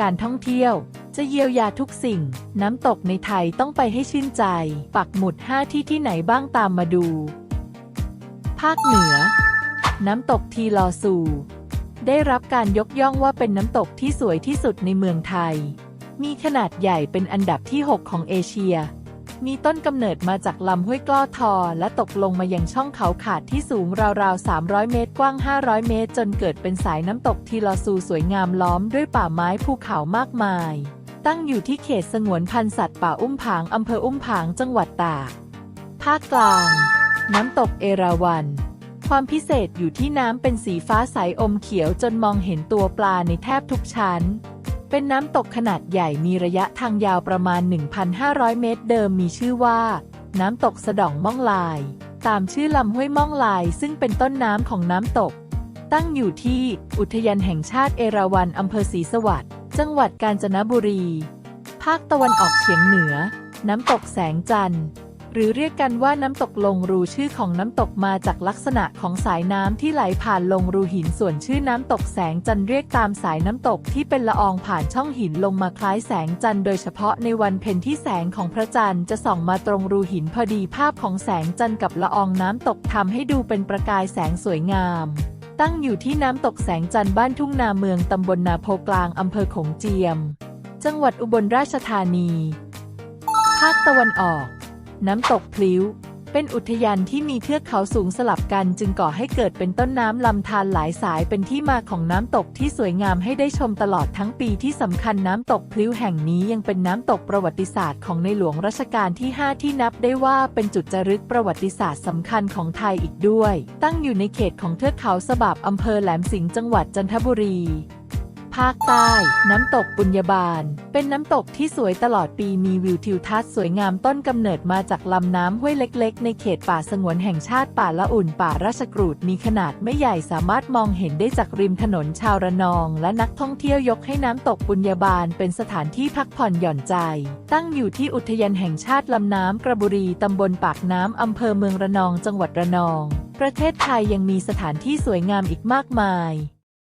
การท่องเที่ยว จะเยียวยาทุกสิ่ง น้ำตกในไทยต้องไปให้ชื่นใจ ปักหมุด 5 ที่ที่ไหนบ้างตามมาดู ภาคเหนือ น้ำตกทีลอซู ได้รับการยกย่องว่าเป็นน้ำตกที่สวยที่สุดในเมืองไทย มีขนาดใหญ่เป็นอันดับที่ 6 ของเอเชีย มีต้นกำเนิดมาจากลำห้วยกล้อทอ และตกลงมายังช่องเขาขาดที่สูงราวๆ 300 เมตร กว้าง 500 เมตร จนเกิดเป็นสายน้ำตกทีลอซูสวยงามล้อมด้วยป่าไม้ภูเขามากมาย ตั้งอยู่ที่เขตสงวนพันธุ์สัตว์ป่าอุ้มผางอำเภออุ้มผางจังหวัดตาก ภาคกลาง น้ำตกเอราวัณความพิเศษอยู่ที่น้ำเป็นสีฟ้าใสอมเขียวจนมองเห็นตัวปลาในแทบทุกชั้น เป็นน้ำตกขนาดใหญ่มีระยะทางยาวประมาณ 1,500 เมตร เดิมมีชื่อว่า น้ำตกสะดองม่องลาย ตามชื่อลำห้วยม่องลาย ซึ่งเป็นต้นน้ำของน้ำตก ตั้งอยู่ที่อุทยานแห่งชาติเอราวัณอำเภอศรีสวัสดิ์จังหวัดกาญจนบุรี ภาคตะวันออกเฉียงเหนือ น้ำตกแสงจันทร์ หรือเรียกกันว่าน้ำตกลงรูชื่อของน้ำตกมาจากลักษณะของสายน้ำที่ไหลผ่านลงรูหินส่วนชื่อน้ำตกแสงจันทร์เรียกตามสายน้ำตกที่เป็นละอองผ่านช่องหินลงมาคล้ายแสงจันทร์โดยเฉพาะในวันเพ็ญที่แสงของพระจันทร์จะส่องมาตรงรูหินพอดีภาพของแสงจันทร์กับละอองน้ำตกทำให้ดูเป็นประกายแสงสวยงาม ตั้งอยู่ที่น้ำตกแสงจันทร์บ้านทุ่งนาเมืองตำบลนาโพกลางอำเภอโขงเจียม จังหวัดอุบลราชธานี ภาคตะวันออก น้ำตกพลิ้ว เป็นอุทยานที่มีเทือกเขาสูงสลับกัน จึงก่อให้เกิดเป็นต้นน้ำลำธารหลายสายเป็นที่มาของน้ำตกที่สวยงามให้ได้ชมตลอดทั้งปีที่สำคัญน้ำตกพลิ้วแห่งนี้ยังเป็นน้ำตกประวัติศาสตร์ของในหลวงรัชกาลที่ 5 ที่นับได้ว่าเป็นจุดจารึกประวัติศาสตร์สำคัญของไทยอีกด้วย ตั้งอยู่ในเขตของเทือกเขาสบับอำเภอแหลมสิงห์จังหวัดจันทบุรี ภาคใต้ น้ำตกปุญญาบาล เป็นน้ำตกที่สวยตลอดปีมีวิวทิวทัศน์สวยงามต้นกำเนิดมาจากลำน้ำห้วยเล็ก ๆ ในเขตป่าสงวนแห่งชาติป่าละอุ่นป่าราชกรูดมีขนาดไม่ใหญ่สามารถมองเห็นได้จากริมถนนชาวระนอง และนักท่องเที่ยวยกให้น้ำตกปุญญาบาล เป็นสถานที่พักผ่อนหย่อนใจ ตั้งอยู่ที่อุทยานแห่งชาติลำน้ำกระบุรีตำบลปากน้ำอำเภอเมืองระนองจังหวัดระนอง ประเทศไทยยังมีสถานที่สวยงามอีกมากมาย